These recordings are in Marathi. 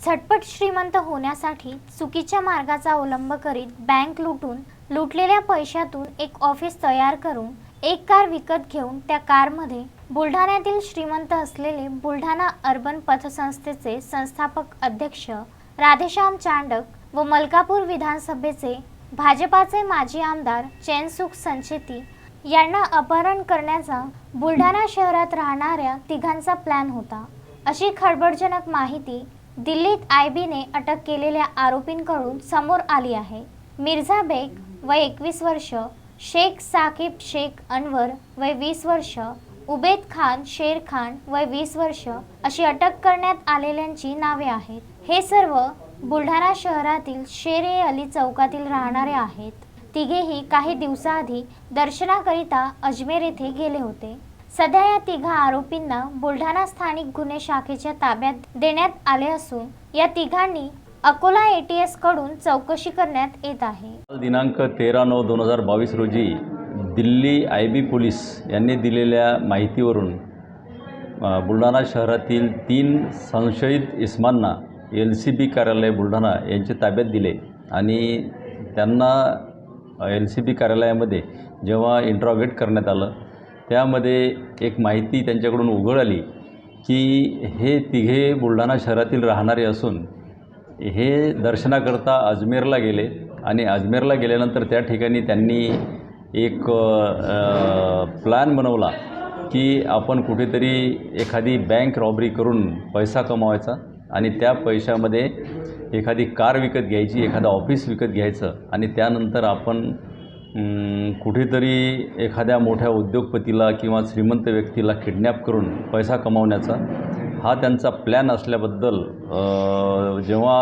झटपट श्रीमंत होण्यासाठी चुकीच्या मार्गाचा अवलंब करीत बँक लुटून लुटलेल्या पैशातून एक ऑफिस तयार करून एक कार विकत घेऊन त्या कारमध्ये बुलढाण्यातील श्रीमंत असलेले बुलढाणा अर्बन पथसंस्थेचे संस्थापक अध्यक्ष राधेश्याम चांडक व मलकापूर विधानसभेचे भाजपाचे माजी आमदार चैनसुख संचेती यांना अपहरण करण्याचा बुलढाणा शहरात राहणाऱ्या तिघांचा प्लॅन होता. अशी खळबळजनक माहिती दिल्लीत आय बीने अटक केलेल्या आरोपींकडून समोर आली आहे. मिर्झा बेग वय एकवीस वर्ष शेख साकिब शेख अनवर वय वीस वर्ष उबेद खान शेर खान वय वीस वर्ष अशी अटक करण्यात आलेल्यांची नावे आहेत. हे सर्व बुलढाणा शहरातील शेर ए अली चौकातील राहणारे आहेत. तिघेही काही दिवसाआधी दर्शनाकरिता अजमेर येथे गेले होते. सध्या या तिघा आरोपींना बुलढाणा स्थानिक गुन्हे शाखेच्या ताब्यात देण्यात आले असून या तिघांनी अकोला एटीएसकडून चौकशी करण्यात येत आहे. दिनांक तेरा नऊ दोन हजार बावीस रोजी दिल्ली आय बी पोलीस यांनी दिलेल्या माहितीवरून बुलढाणा शहरातील तीन संशयित इस्मांना एल सी बी कार्यालय बुलढाणा यांच्या ताब्यात दिले आणि त्यांना एल सी बी कार्यालयामध्ये जेव्हा इंट्रॉगेट करण्यात आलं त्यामध्ये एक माहिती त्यांच्याकडून उघड आली की हे तिघे बुलढाणा शहरातील राहणारे असून हे दर्शनाकरता अजमेरला गेले आणि अजमेरला गेल्यानंतर त्या ठिकाणी त्यांनी एक प्लॅन बनवला की आपण कुठेतरी एखादी बँक रॉबरी करून पैसा कमवायचा आणि त्या पैशामध्ये एखादी कार विकत घ्यायची एखादं ऑफिस विकत घ्यायचं आणि त्यानंतर आपण कुठेतरी एखाद्या मोठ्या उद्योगपतीला किंवा श्रीमंत व्यक्तीला किडनॅप करून पैसा कमावण्याचा हा त्यांचा प्लॅन असल्याबद्दल जेव्हा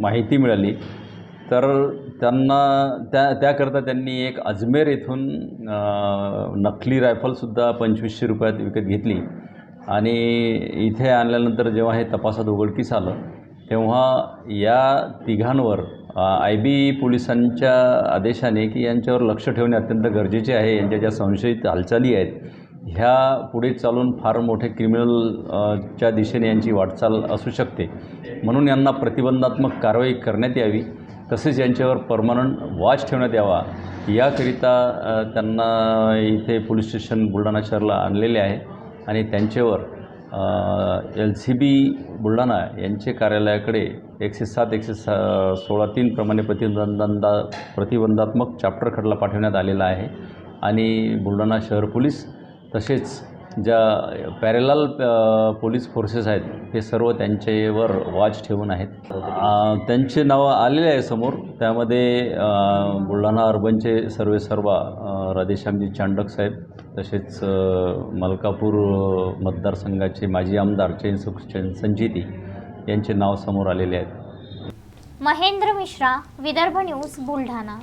माहिती मिळाली तर त्यांना त्या त्याकरता त्यांनी एक अजमेर येथून नकली रायफलसुद्धा पंचवीसशे रुपयात विकत घेतली. आणि इथे आणल्यानंतर जेव्हा हे तपासात उघडकीस आलं तेव्हा या तिघांवर आय बी पोलिसांच्या आदेशाने की यांच्यावर लक्ष ठेवणे अत्यंत गरजेचे आहे. यांच्या ज्या संशयित हालचाली आहेत ह्या पुढे चालून फार मोठे क्रिमिनल च्या दिशेने यांची वाटचाल असू शकते. म्हणून यांना प्रतिबंधात्मक कारवाई करण्यात यावी तसेच यांच्यावर परमनंट वॉच ठेवण्यात यावा. याकरिता त्यांना इथे पोलीस स्टेशन बुलढाणा शहरला आणलेले आहे आणि त्यांच्यावर एल सी बी बुलढाणा यांचे कार्यालयाकडे एकशे सात एकशे सा सोळा तीन प्रमाणे प्रतिबंधा प्रतिबंधात्मक चाप्टर खटला पाठवण्यात आलेला आहे. आणि बुलढाणा शहर पोलीस तसेच ज्या पॅरेलाल पोलीस फोर्सेस आहेत हे सर्व त्यांच्यावर वॉच ठेवून आहेत. त्यांचे नावं आलेले आहे समोर. त्यामध्ये बुलढाणा अर्बनचे सर्वे सर्वा राधेश्यामजी चांडक साहेब तसेच मलकापूर मतदारसंघाचे माजी आमदार चैनसुख चैन संजिती यांचे नाव समोर आलेले आहेत. महेंद्र मिश्रा विदर्भ न्यूज बुलढाणा.